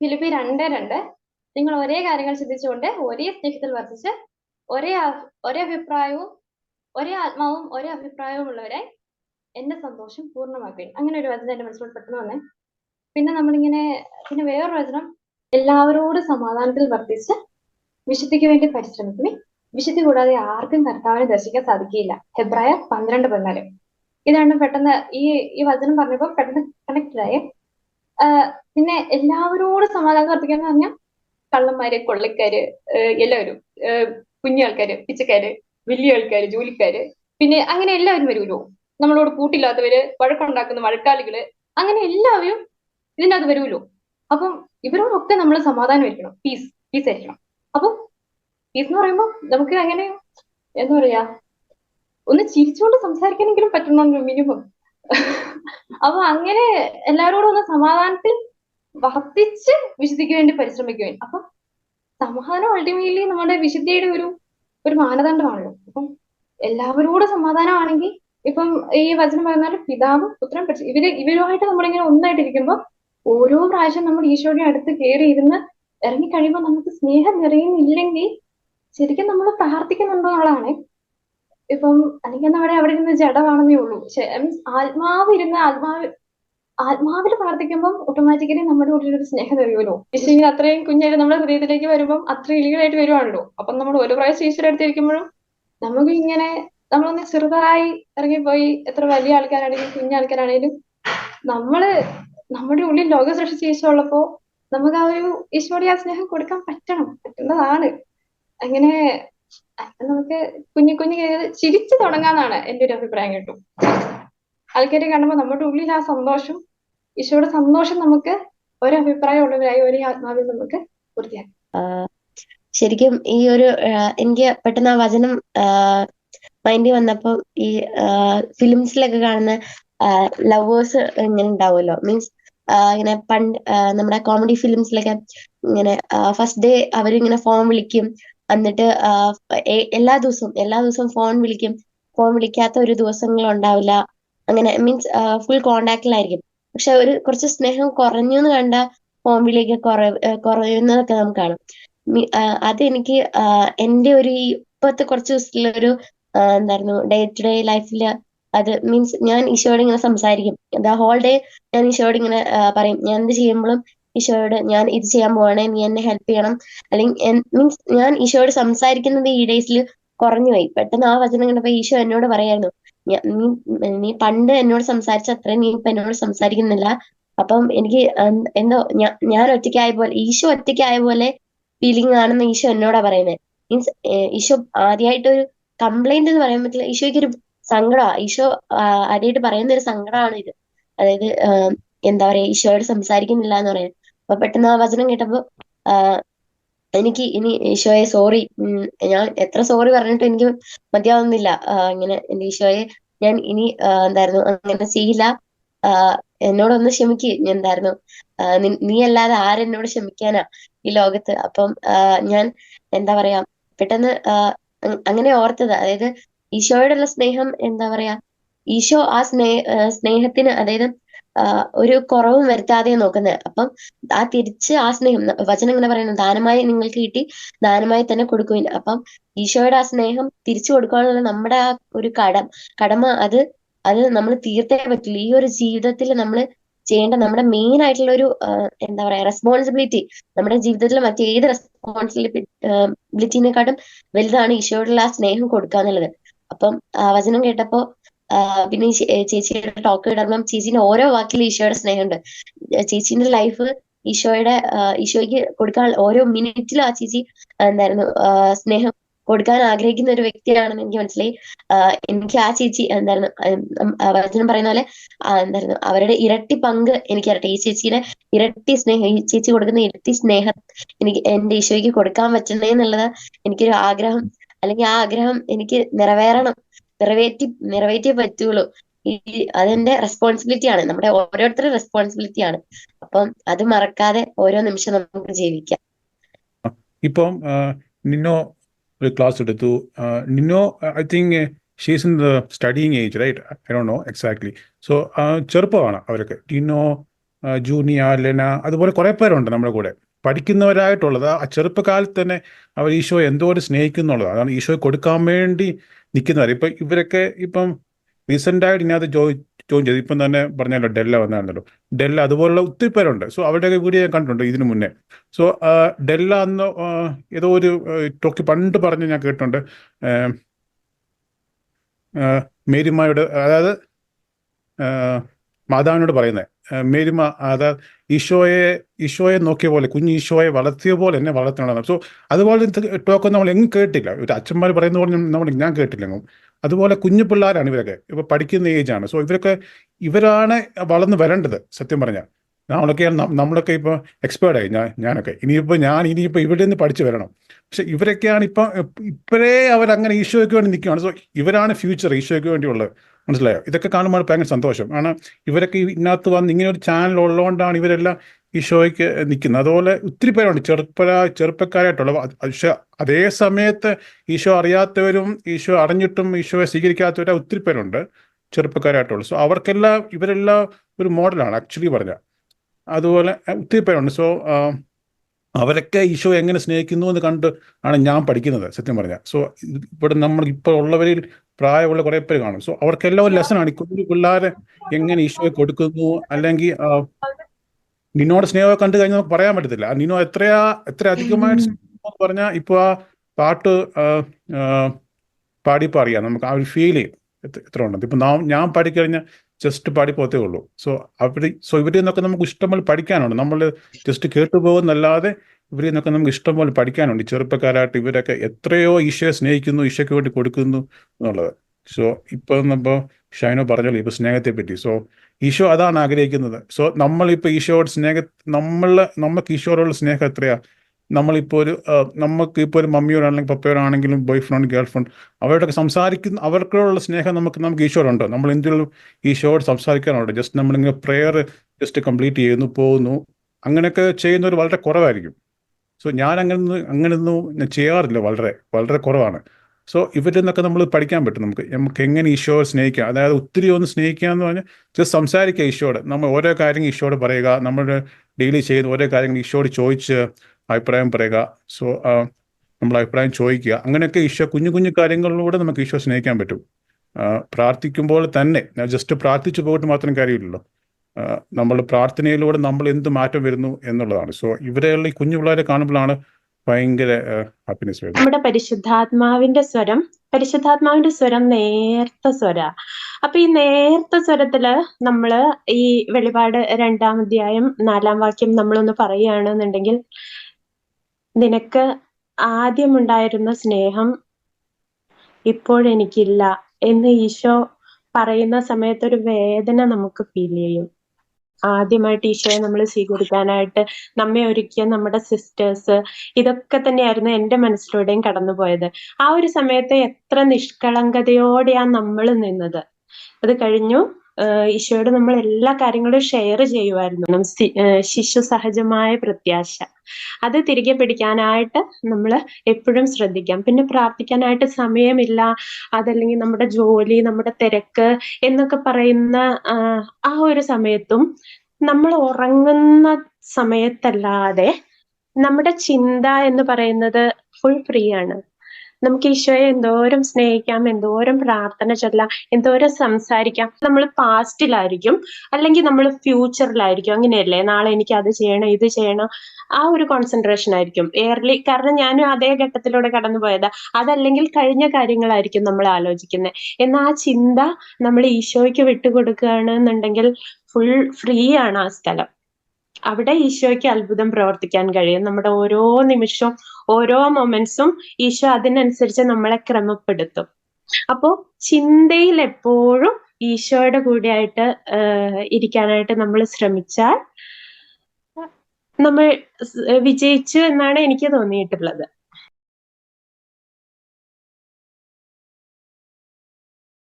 Philippi രണ്ട് രണ്ട്. നിങ്ങൾ ഒരേ കാര്യങ്ങൾ ചിന്തിച്ചുകൊണ്ട് ഒരേ സ്നേഹത്തിൽ വർദ്ധിച്ച് ഒരേ ഒരേ അഭിപ്രായവും ഒരേ ആത്മാവും ഒരേ അഭിപ്രായവും ഉള്ളവരെ എന്റെ സന്തോഷം പൂർണമാക്കുകയും. അങ്ങനെ ഒരു വചനം എന്റെ മനസ്സിലോട്ട് പെട്ടെന്ന് വന്നേ. പിന്നെ നമ്മളിങ്ങനെ പിന്നെ വേറൊരു വചനം എല്ലാവരോടും സമാധാനത്തിൽ വർദ്ധിച്ച് വിശുദ്ധിക്ക് വേണ്ടി പരിശ്രമിക്കുവിൻ. വിശുദ്ധി കൂടാതെ ആർക്കും കർത്താവിനെ ദർശിക്കാൻ സാധിക്കില്ല ഹെബ്രായ പന്ത്രണ്ട് പതിനാല്. ഇതാണ് പെട്ടെന്ന് ഈ ഈ വചനം പറഞ്ഞപ്പോൾ പെട്ടെന്ന് കണക്റ്റഡ് ആയേ. പിന്നെ എല്ലാവരോടും സമാധാനം കത്തിക്കാന്ന് പറഞ്ഞാൽ കള്ളന്മാര് കൊള്ളക്കാര് എല്ലാവരും കുഞ്ഞു ആൾക്കാര് പിച്ചക്കാര് വലിയ ആൾക്കാര് ജോലിക്കാര് പിന്നെ അങ്ങനെ എല്ലാവരും വരുമല്ലോ. നമ്മളോട് കൂട്ടില്ലാത്തവര് വഴക്കുണ്ടാക്കുന്ന വഴക്കാളികൾ അങ്ങനെ എല്ലാവരും ഇതിന്റെ അകത്ത് വരുമല്ലോ. അപ്പം ഇവരോടൊക്കെ നമ്മൾ സമാധാനം ആയിരിക്കണം പീസ് പീസ് ആയിരിക്കണം. അപ്പം പീസ് എന്ന് പറയുമ്പോൾ നമുക്ക് അങ്ങനെ എന്താ പറയാ ഒന്ന് ചിരിച്ചുകൊണ്ട് സംസാരിക്കാനെങ്കിലും പറ്റണമല്ലോ മിനിമം അപ്പൊ അങ്ങനെ എല്ലാവരോടും ഒന്ന് സമാധാനത്തിൽ വർത്തിച്ച് വിശുദ്ധിക്ക് വേണ്ടി പരിശ്രമിക്കുകയും. അപ്പം സമാധാനം അൾട്ടിമേറ്റ്ലി നമ്മുടെ വിശുദ്ധിയുടെ ഒരു ഒരു മാനദണ്ഡമാണല്ലോ. അപ്പം എല്ലാവരോടും സമാധാനമാണെങ്കിൽ ഇപ്പം ഈ വചനം പറഞ്ഞാൽ പിതാവ് പുത്രൻ പരിശു ഇവർ ഇവരുമായിട്ട് നമ്മളിങ്ങനെ ഒന്നായിട്ടിരിക്കുമ്പോൾ ഓരോ പ്രാവശ്യം നമ്മൾ ഈശോയുടെ അടുത്ത് കയറി ഇരുന്ന് ഇറങ്ങി കഴിയുമ്പോൾ നമുക്ക് സ്നേഹം നിറയുന്നില്ലെങ്കിൽ ശരിക്കും നമ്മൾ പ്രാർത്ഥിക്കുന്നുണ്ടോ എന്നുള്ളതാണ് ഇപ്പം അല്ലെങ്കിൽ നമ്മുടെ അവിടെ ഇരുന്ന് ജഡമാണെന്നേ ഉള്ളൂ. മീൻസ് ആത്മാവ് ഇരുന്ന് ആത്മാവ് ആത്മാവിൽ പ്രാർത്ഥിക്കുമ്പോൾ ഓട്ടോമാറ്റിക്കലി നമ്മുടെ ഉള്ളിൽ ഒരു സ്നേഹം നിറയുമല്ലോ ഈശോയിൽ അത്രയും കുഞ്ഞായിട്ട് നമ്മുടെ ഹൃദയത്തിലേക്ക് വരുമ്പോൾ അത്ര ഇലികളായിട്ട് വരുവാണല്ലോ. അപ്പം നമ്മൾ ഒരു പ്രാവശ്യം ഈശ്വര അടുത്തിരിക്കുമ്പോഴും നമുക്ക് ഇങ്ങനെ നമ്മളൊന്ന് ചെറുതായി ഇറങ്ങിപ്പോയി എത്ര വലിയ ആൾക്കാരാണെങ്കിലും കുഞ്ഞാൾക്കാരാണെങ്കിലും നമ്മൾ നമ്മുടെ ഉള്ളിൽ ലോകം സൃഷ്ടിച്ച ഈശോ ഉള്ളപ്പോ നമുക്ക് ആ ഒരു ഈശോയുടെ ആ സ്നേഹം കൊടുക്കാൻ പറ്റണം. പറ്റുന്നതാണ്. അങ്ങനെ നമുക്ക് കുഞ്ഞു കുഞ്ഞു ചിരിച്ചു തുടങ്ങാന്നാണ് എന്റെ ഒരു അഭിപ്രായം കേട്ടോ. ആൾക്കാരെ കാണുമ്പോൾ നമ്മുടെ ഉള്ളിൽ ആ സന്തോഷം ഈശോയുടെ സന്തോഷം നമുക്ക് ഒരു ഉള്ളവരായി ഒരു ആത്മാവിൽ നമുക്ക് പൂർത്തിയാക്കാം ശരിക്കും ഈ ഒരു എനിക്ക് പെട്ടെന്ന് ആ വചനം മൈൻഡിൽ വന്നപ്പോൾ ഈ ഫിലിംസിലൊക്കെ കാണുന്ന ലവേഴ്സ് ഇങ്ങനെ ഉണ്ടാവുമല്ലോ. മീൻസ് ഇങ്ങനെ പണ്ട് നമ്മുടെ കോമഡി ഫിലിംസിലൊക്കെ ഇങ്ങനെ ഫസ്റ്റ് ഡേ അവരിങ്ങനെ ഫോൺ വിളിക്കും. എന്നിട്ട് എല്ലാ ദിവസവും എല്ലാ ദിവസവും ഫോൺ വിളിക്കും. ഫോൺ വിളിക്കാത്ത ഒരു ദിവസങ്ങൾ ഉണ്ടാവില്ല അങ്ങനെ മീൻസ് ഫുൾ കോണ്ടാക്റ്റിലായിരിക്കും പക്ഷെ ഒരു കുറച്ച് സ്നേഹം കുറഞ്ഞു എന്ന് കണ്ട ഫോൺ വിളിയൊക്കെ കുറ കുറയുന്നതൊക്കെ നമുക്ക് കാണാം. അതെനിക്ക് എന്റെ ഒരു ഇപ്പോഴത്തെ കുറച്ച് ദിവസത്തിലൊരു എന്തായിരുന്നു ഡേ ടു ഡേ ലൈഫിൽ അത് മീൻസ് ഞാൻ ഈശോയോട് ഇങ്ങനെ സംസാരിക്കും. ദ ഹോൾ ഡേ ഞാൻ ഈശോയോട് ഇങ്ങനെ പറയും. ഞാൻ എന്ത് ചെയ്യുമ്പോഴും ഈശോയോട് ഞാൻ ഇത് ചെയ്യാൻ പോവാണ് നീ എന്നെ ഹെൽപ്പ് ചെയ്യണം. അല്ലെങ്കിൽ മീൻസ് ഞാൻ ഈശോയോട് സംസാരിക്കുന്നത് ഈ ഡേയ്സിൽ കുറഞ്ഞു പോയി പെട്ടെന്ന് ആ വചനം കണ്ടപ്പോ ഈശോ എന്നോട് പറയായിരുന്നു നീ നീ പണ്ട് എന്നോട് സംസാരിച്ച അത്രയും നീ ഇപ്പൊ എന്നോട് സംസാരിക്കുന്നില്ല. അപ്പം എനിക്ക് എന്തോ ഞാൻ ഞാൻ ഒറ്റയ്ക്കായ പോലെ ഈശോ ഒറ്റയ്ക്കായ പോലെ ഫീലിംഗ് ആണെന്ന് ഈശോ എന്നോടാ പറയുന്നത് മീൻസ് ഈശോ ആദ്യമായിട്ട് ഒരു കംപ്ലൈന്റ് എന്ന് പറയാൻ പറ്റില്ല ഈശോയ്ക്ക് ഒരു സങ്കടമാണ് ഈശോ ആദ്യമായിട്ട് പറയുന്ന ഒരു സങ്കടമാണ് ഇത് അതായത് എന്താ പറയാ ഈശോയോട് സംസാരിക്കുന്നില്ല എന്ന് പറയാൻ അപ്പൊ പെട്ടെന്ന് ആ വചനം കേട്ടപ്പോ എനിക്ക് ഇനി ഈശോയെ സോറി ഞാൻ എത്ര സോറി പറഞ്ഞിട്ട് എനിക്ക് മതിയാവുന്നില്ല. ഇങ്ങനെ എന്റെ ഈശോയെ ഞാൻ ഇനി എന്തായിരുന്നു അങ്ങനെ ചെയ്യില്ല. എന്നോടൊന്ന് ക്ഷമിക്ക് ഞാൻ എന്തായിരുന്നു നീ അല്ലാതെ ആരെന്നോട് ക്ഷമിക്കാനാ ഈ ലോകത്ത്? അപ്പം ഞാൻ എന്താ പറയാ പെട്ടെന്ന് അങ്ങനെ ഓർത്തത്. അതായത് ഈശോയോടുള്ള സ്നേഹം എന്താ പറയാ ഈശോ ആ സ്നേഹ സ്നേഹത്തിന് അതായത് ഒരു കുറവും വരുത്താതെ നോക്കുന്നത് അപ്പം ആ തിരിച്ച് ആ സ്നേഹം വചനം ഇങ്ങനെ പറയുന്നു ദാനമായി നിങ്ങൾക്ക് കിട്ടി ദാനമായി തന്നെ കൊടുക്കുവിൻ. അപ്പം ഈശോയുടെ ആ സ്നേഹം തിരിച്ചു കൊടുക്കാനുള്ള നമ്മുടെ ആ ഒരു കടം കടമ അത് അത് നമ്മൾ തീർത്തേ പറ്റില്ല ഈ ഒരു ജീവിതത്തിൽ നമ്മൾ ചെയ്യേണ്ട നമ്മുടെ മെയിൻ ആയിട്ടുള്ള ഒരു എന്താ പറയാ റെസ്പോൺസിബിലിറ്റി നമ്മുടെ ജീവിതത്തിൽ മറ്റേത് റെസ്പോൺസിബിലിറ്റിനെക്കാട്ടും വലുതാണ് ഈശോയോടുള്ള ആ സ്നേഹം കൊടുക്കുക എന്നുള്ളത് അപ്പം വചനം കേട്ടപ്പോ പിന്നെ ഈ ചേച്ചിയുടെ ടോക്ക് ഇടുമ്പം ചേച്ചീന്റെ ഓരോ വാക്കിലും ഈശോയുടെ സ്നേഹമുണ്ട്. ചേച്ചീന്റെ ലൈഫ് ഈശോയുടെ ഈശോയ്ക്ക് കൊടുക്കാൻ ഓരോ മിനിറ്റിലും ആ ചേച്ചി എന്തായിരുന്നു സ്നേഹം കൊടുക്കാൻ ആഗ്രഹിക്കുന്ന ഒരു വ്യക്തിയാണെന്ന് എനിക്ക് മനസ്സിലായി. എനിക്ക് ആ ചേച്ചി എന്തായിരുന്നു വചനം പറയുന്ന പോലെ എന്തായിരുന്നു അവരുടെ ഇരട്ടി പങ്ക് എനിക്ക് അറിയട്ടെ ഈ ചേച്ചിയുടെ ഇരട്ടി സ്നേഹം ഈ ചേച്ചി കൊടുക്കുന്ന ഇരട്ടി സ്നേഹം എനിക്ക് എന്റെ ഈശോയ്ക്ക് കൊടുക്കാൻ പറ്റണേ എന്നുള്ളത് എനിക്കൊരു ആഗ്രഹം അല്ലെങ്കിൽ ആ ആഗ്രഹം എനിക്ക് നിറവേറണം. നിറവേറ്റി നിറവേറ്റിയേ പറ്റുള്ളൂ. ഈ അതെന്റെ റെസ്പോൺസിബിലിറ്റി ആണ്. നമ്മുടെ ഓരോരുത്തരുടെ റെസ്പോൺസിബിലിറ്റി ആണ്. അപ്പം അത് മറക്കാതെ ഓരോ നിമിഷം നമുക്ക് ജീവിക്കാം. ഇപ്പം നിന്നോ ഒരു ക്ലാസ് എടുത്തു. നിന്നോ I think she's in the studying age right I do know exactly so ചെറുപ്പമാണ് അവരൊക്കെ. ടിനോ ജൂനിയ ലെന അതുപോലെ കുറെ പേരുണ്ട് നമ്മുടെ കൂടെ. പഠിക്കുന്നവരായിട്ടുള്ളത് ആ ചെറുപ്പകാലത്ത് തന്നെ അവർ ഈശോയെ എന്തോരം സ്നേഹിക്കുന്നുള്ളത് അതാണ് ഈശോയെ കൊടുക്കാൻ വേണ്ടി നിൽക്കുന്നവർ. ഇപ്പം ഇവരൊക്കെ ഇപ്പം റീസെന്റ് ആയിട്ട് ഇതിനകത്ത് ജോയി ജോയിൻ ചെയ്തു. ഇപ്പം തന്നെ പറഞ്ഞല്ലോ ഡെല്ല വന്നായിരുന്നല്ലോ. ഡെല്ല അതുപോലുള്ള ഒത്തിരി പേരുണ്ട്. സോ അവരുടെയൊക്കെ വീഡിയോ ഞാൻ കണ്ടിട്ടുണ്ട് ഇതിനു മുന്നേ. സോ ഡെല്ല അന്ന് ഏതോ ഒരു ടോക്കി പണ്ട് പറഞ്ഞ് ഞാൻ കേട്ടിട്ടുണ്ട്. മേരിമായോട് അതായത് മാതാവിനോട് പറയുന്നത്. മേരിമ അതായത് ഈശോയെ ഈശോയെ നോക്കിയ പോലെ കുഞ്ഞ് ഈശോയെ വളർത്തിയ പോലെ എന്നെ വളർത്തണം സോ അതുപോലെ ടോക്ക് നമ്മൾ എങ്ങും കേട്ടില്ല. ഒരു അച്ഛന്മാർ പറയുന്ന പോലെ നമ്മൾ ഞാൻ കേട്ടില്ല അതുപോലെ കുഞ്ഞു പിള്ളേരാണ് ഇവരൊക്കെ. ഇപ്പൊ പഠിക്കുന്ന ഏജ് ആണ്. സോ ഇവരൊക്കെ ഇവരാണ് വളർന്ന് വരേണ്ടത് സത്യം പറഞ്ഞാൽ നമ്മളൊക്കെ നമ്മളൊക്കെ ഇപ്പൊ എക്സ്പേർട്ട് ആയി. ഞാൻ ഞാനൊക്കെ. ഇനിയിപ്പോ ഞാൻ ഇനിയിപ്പോ ഇവിടെ നിന്ന് പഠിച്ചു വരണം. പക്ഷെ ഇവരൊക്കെയാണ് ഇപ്പൊ ഇപ്പോഴേ അവരങ്ങനെ ഈശോയ്ക്ക് വേണ്ടി നിൽക്കുകയാണ് സോ ഇവരാണ് ഫ്യൂച്ചർ ഈശോയ്ക്ക് വേണ്ടിയുള്ളത്. മനസ്സിലായോ? ഇതൊക്കെ കാണുമ്പോൾ ഭയങ്കര സന്തോഷം. കാരണം ഇവരൊക്കെ ഇതിനകത്ത് വന്ന് ഇങ്ങനെ ഒരു ചാനൽ ഉള്ളതുകൊണ്ടാണ് ഇവരെല്ലാം ഈ ഷോയ്ക്ക് നിൽക്കുന്നത്. അതുപോലെ ഒത്തിരി പേരുണ്ട്. ചെറുപ്പ ചെറുപ്പക്കാരായിട്ടുള്ള പക്ഷെ അതേ സമയത്ത് ഈശോ അറിയാത്തവരും ഈശോ അറിഞ്ഞിട്ടും ഈശോയെ സ്വീകരിക്കാത്തവരും ഒത്തിരി പേരുണ്ട്. ചെറുപ്പക്കാരായിട്ടുള്ളൂ. സോ അവർക്കെല്ലാം ഇവരെല്ലാം ഒരു മോഡലാണ് ആക്ച്വലി പറഞ്ഞാൽ. അതുപോലെ ഒത്തിരി പേരുണ്ട്. സോ അവരൊക്കെ ഈശോ എങ്ങനെ സ്നേഹിക്കുന്നു എന്ന് കണ്ട് ആണ് ഞാൻ പഠിക്കുന്നത് സത്യം പറഞ്ഞാൽ. സോ ഇവിടെ നമ്മൾ ഇപ്പോൾ ഉള്ളവരിൽ പ്രായമുള്ള കുറെ പേര് കാണും. സോ അവർക്കെല്ലാം ഒരു ലെസണാണ് ആണ്. കുഞ്ഞു പിള്ളേരെ എങ്ങനെ ഈശോയെ കൊടുക്കുന്നു? അല്ലെങ്കിൽ നിന്നോട് സ്നേഹം കണ്ടു കഴിഞ്ഞാൽ നമുക്ക് പറയാൻ പറ്റത്തില്ല. നിന്നോ എത്രയാ എത്ര അധികമായിട്ട് പറഞ്ഞാൽ ഇപ്പൊ ആ പാട്ട് പാടിപ്പോ അറിയാം. നമുക്ക് ആ ഒരു ഫീൽ ചെയ്യും എത്ര ഉണ്ട് ഇപ്പൊ നാം ഞാൻ പാടിക്കഴിഞ്ഞാൽ ജസ്റ്റ് പാടി പോത്തേ ഉള്ളൂ. സോ അവിടെ സോ ഇവരിൽ നിന്നൊക്കെ നമുക്ക് ഇഷ്ടംപോലെ പഠിക്കാനുണ്ട്. നമ്മൾ ജസ്റ്റ് കേട്ടു പോകുന്നല്ലാതെ ഇവരിൽ നിന്നൊക്കെ നമുക്ക് ഇഷ്ടംപോലെ പഠിക്കാനുണ്ട്. ചെറുപ്പക്കാരായിട്ട് ഇവരൊക്കെ എത്രയോ ഈശോയെ സ്നേഹിക്കുന്നു ഈശോയ്ക്ക് വേണ്ടി കൊടുക്കുന്നു എന്നുള്ളത്. സോ ഇപ്പൊ നമ്മോ ഷൈനോ പറഞ്ഞല്ലോ ഇപ്പൊ സ്നേഹത്തെ പറ്റി സോ ഈശോ അതാണ് ആഗ്രഹിക്കുന്നത്. സോ നമ്മളിപ്പോ ഈശോയോട് സ്നേഹ നമ്മൾ നമുക്ക് ഈശോയോടുള്ള സ്നേഹം എത്രയാ? നമ്മളിപ്പോ ഒരു നമുക്ക് ഇപ്പോൾ ഒരു മമ്മിയോടാണെങ്കിലും പപ്പയോടാണെങ്കിലും ബോയ് ഫ്രണ്ട് ഗേൾ ഫ്രണ്ട് അവരോടൊക്കെ സംസാരിക്കുന്ന അവർക്കുള്ള സ്നേഹം നമുക്ക് നമുക്ക് ഈശോടുണ്ടോ നമ്മൾ എന്തെങ്കിലും ഈശോയോട് സംസാരിക്കാനുണ്ട് ജസ്റ്റ് നമ്മളിങ്ങനെ പ്രെയർ ജസ്റ്റ് കംപ്ലീറ്റ് ചെയ്യുന്നു പോകുന്നു. അങ്ങനെയൊക്കെ ചെയ്യുന്നവർ വളരെ കുറവായിരിക്കും. സോ ഞാൻ അങ്ങനെ അങ്ങനെയൊന്നും ചെയ്യാറില്ല വളരെ വളരെ കുറവാണ്. സോ ഇവരിൽ നിന്നൊക്കെ നമ്മൾ പഠിക്കാൻ പറ്റും നമുക്ക്. നമുക്ക് എങ്ങനെ ഈശോയെ സ്നേഹിക്കാം? അതായത് ഒത്തിരി ഒന്ന് സ്നേഹിക്കുക എന്ന് പറഞ്ഞാൽ ജസ്റ്റ് സംസാരിക്കുക ഈശോയോട്. നമ്മൾ ഓരോ കാര്യങ്ങൾ ഈശോയോട് പറയുക. നമ്മൾ ഡെയിലി ചെയ്യുന്ന ഓരോ കാര്യങ്ങൾ ഈശോയോട് ചോദിച്ച് അഭിപ്രായം പറയുക. സോ നമ്മൾ അഭിപ്രായം ചോദിക്കുക. അങ്ങനെയൊക്കെ ഈശോ കുഞ്ഞു കുഞ്ഞു കാര്യങ്ങളിലൂടെ നമുക്ക് ഈശോ സ്നേഹിക്കാൻ പറ്റും. പ്രാർത്ഥിക്കുമ്പോൾ തന്നെ ജസ്റ്റ് പ്രാർത്ഥിച്ചു പോയിട്ട് മാത്രം കാര്യമില്ലല്ലോ. നമ്മൾ പ്രാർത്ഥനയിലൂടെ നമ്മൾ എന്ത് മാറ്റം വരുന്നു എന്നുള്ളതാണ്. സോ ഇവരെയുള്ള ഈ കുഞ്ഞു പിള്ളേരെ കാണുമ്പോഴാണ് ഭയങ്കര ഹാപ്പിനെസ് വരുന്നത്. നമ്മുടെ പരിശുദ്ധാത്മാവിന്റെ സ്വരം പരിശുദ്ധാത്മാവിന്റെ സ്വരം നേർത്ത സ്വര. അപ്പൊ ഈ നേർത്ത സ്വരത്തിൽ നമ്മൾ ഈ വെളിപാട് രണ്ടാം അധ്യായം നാലാം വാക്യം നമ്മളൊന്ന് പറയുകയാണെന്നുണ്ടെങ്കിൽ നിനക്ക് ആദ്യമുണ്ടായിരുന്ന സ്നേഹം ഇപ്പോഴെനിക്കില്ല എന്ന് ഈശോ പറയുന്ന സമയത്ത് ഒരു വേദന നമുക്ക് ഫീൽ ചെയ്യും. ആദ്യമായിട്ട് ഈശോയെ നമ്മൾ സ്വീകരിക്കാനായിട്ട് നമ്മെ ഒരുക്കിയ നമ്മുടെ സിസ്റ്റേഴ്സ് ഇതൊക്കെ തന്നെയായിരുന്നു എന്റെ മനസ്സിലൂടെയും കടന്നുപോയത്. ആ ഒരു സമയത്ത് എത്ര നിഷ്കളങ്കതയോടെയാണ് നമ്മൾ നിന്നത്. അത് കഴിഞ്ഞു ഈശോയോട് നമ്മൾ എല്ലാ കാര്യങ്ങളും ഷെയർ ചെയ്യുമായിരുന്നു ശിശു സഹജമായ പ്രത്യാശ. അത് തിരികെ പിടിക്കാനായിട്ട് നമ്മൾ എപ്പോഴും ശ്രദ്ധിക്കാം. പിന്നെ പ്രാർത്ഥിക്കാനായിട്ട് സമയമില്ല. അതല്ലെങ്കിൽ നമ്മുടെ ജോലി നമ്മുടെ തിരക്ക് എന്നൊക്കെ പറയുന്ന ആ ഒരു സമയത്തും നമ്മൾ ഉറങ്ങുന്ന സമയത്തല്ലാതെ നമ്മുടെ ചിന്ത എന്ന് പറയുന്നത് ഫുൾ ഫ്രീ ആണ്. നമുക്ക് ഈശോയെ എന്തോരം സ്നേഹിക്കാം എന്തോരം പ്രാർത്ഥന ചൊല്ലാം എന്തോരം സംസാരിക്കാം. നമ്മൾ പാസ്റ്റിലായിരിക്കും അല്ലെങ്കിൽ നമ്മൾ ഫ്യൂച്ചറിലായിരിക്കും അങ്ങനെയല്ലേ? നാളെ എനിക്ക് അത് ചെയ്യണം ഇത് ചെയ്യണം. ആ ഒരു കോൺസെൻട്രേഷൻ ആയിരിക്കും. എയർലി കാരണം ഞാനും അതേ ഘട്ടത്തിലൂടെ കടന്നു പോയതാ അതല്ലെങ്കിൽ കഴിഞ്ഞ കാര്യങ്ങളായിരിക്കും നമ്മൾ ആലോചിക്കുന്നത് എന്നാൽ ആ ചിന്ത നമ്മൾ ഈശോയ്ക്ക് വിട്ടുകൊടുക്കുകയാണ് എന്നുണ്ടെങ്കിൽ ഫുൾ ഫ്രീ ആണ് ആ സ്ഥലം. അവിടെ ഈശോയ്ക്ക് അത്ഭുതം പ്രവർത്തിക്കാൻ കഴിയും. നമ്മുടെ ഓരോ നിമിഷവും ഓരോ മൊമെന്റ്സും ഈശോ അതിനനുസരിച്ച് നമ്മളെ ക്രമപ്പെടുത്തും. അപ്പോ ചിന്തയിൽ എപ്പോഴും ഈശോയുടെ കൂടെയായിട്ട് ഇരിക്കാനായിട്ട് നമ്മൾ ശ്രമിച്ചാൽ നമ്മൾ വിജയിച്ചു എന്നാണ് എനിക്ക് തോന്നിയിട്ടുള്ളത്.